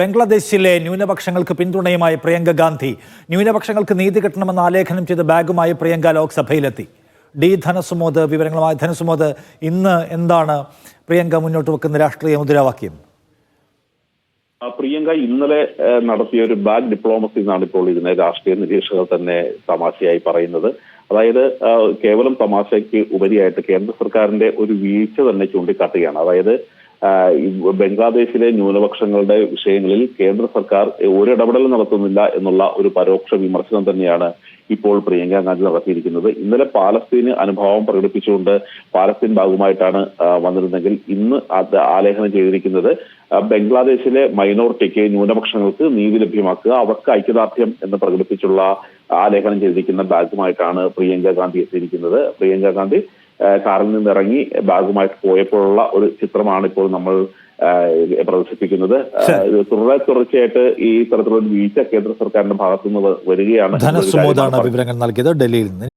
ബംഗ്ലാദേശിലെ ന്യൂനപക്ഷങ്ങൾക്ക് പിന്തുണയുമായി പ്രിയങ്ക ഗാന്ധി. ന്യൂനപക്ഷങ്ങൾക്ക് നീതി കിട്ടണമെന്ന് ആലേഖനം ചെയ്ത ബാഗുമായി പ്രിയങ്ക ലോക്സഭയിലെത്തി. ഡി ധനസുമോദ് വിവരങ്ങളുമായി ധനസുമോദ് ഇന്ന് എന്താണ് പ്രിയങ്ക മുന്നോട്ട് വെക്കുന്ന രാഷ്ട്രീയ മുദ്രാവാക്യം? പ്രിയങ്ക ഇന്നലെ നടത്തിയ ഒരു ബാഗ് ഡിപ്ലോമസി എന്നാണ് ഇപ്പോൾ ഇതിനെ രാഷ്ട്രീയ നിരീക്ഷകർ തന്നെ തമാശയായി പറയുന്നത്. അതായത് കേവലം തമാശയ്ക്ക് ഉപരിയായിട്ട് കേന്ദ്ര സർക്കാരിന്റെ ഒരു വീഴ്ച തന്നെ ചൂണ്ടിക്കാട്ടുകയാണ്. അതായത് ബംഗ്ലാദേശിലെ ന്യൂനപക്ഷങ്ങളുടെ വിഷയങ്ങളിൽ കേന്ദ്ര സർക്കാർ ഒരു ഇടപെടൽ നടത്തുന്നില്ല എന്നുള്ള ഒരു പരോക്ഷ വിമർശനം തന്നെയാണ് ഇപ്പോൾ പ്രിയങ്ക ഗാന്ധി നടത്തിയിരിക്കുന്നത്. ഇന്നലെ പാലസ്തീന് അനുഭാവം പ്രകടിപ്പിച്ചുകൊണ്ട് പാലസ്തീൻ ഭാഗമായിട്ടാണ് വന്നിരുന്നെങ്കിൽ ഇന്ന് ആലേഖനം ചെയ്തിരിക്കുന്നത് ബംഗ്ലാദേശിലെ മൈനോറിറ്റിക്ക് ന്യൂനപക്ഷങ്ങൾക്ക് നീതി ലഭ്യമാക്കുക അവർക്ക് ഐക്യദാർഢ്യം എന്ന് പ്രകടിപ്പിച്ചുള്ള ആലേഖനം ചെയ്തിരിക്കുന്ന ബാഗുമായിട്ടാണ് പ്രിയങ്ക ഗാന്ധി എത്തിയിരിക്കുന്നത്. പ്രിയങ്ക ഗാന്ധി കാറിൽ നിന്ന് ഇറങ്ങി ബാഗുമായിട്ട് പോയപ്പോഴുള്ള ഒരു ചിത്രമാണ് ഇപ്പോൾ നമ്മൾ പ്രദർശിപ്പിക്കുന്നത്. തുടരെ തുടർച്ചയായിട്ട് ഈ തരത്തിലുള്ള വീഴ്ച കേന്ദ്ര സർക്കാരിന്റെ ഭാഗത്തുനിന്ന് വരികയാണ്. ധനസുമോദാണ് വിവരങ്ങൾ നൽകിയത് ഡൽഹിയിൽ നിന്ന്.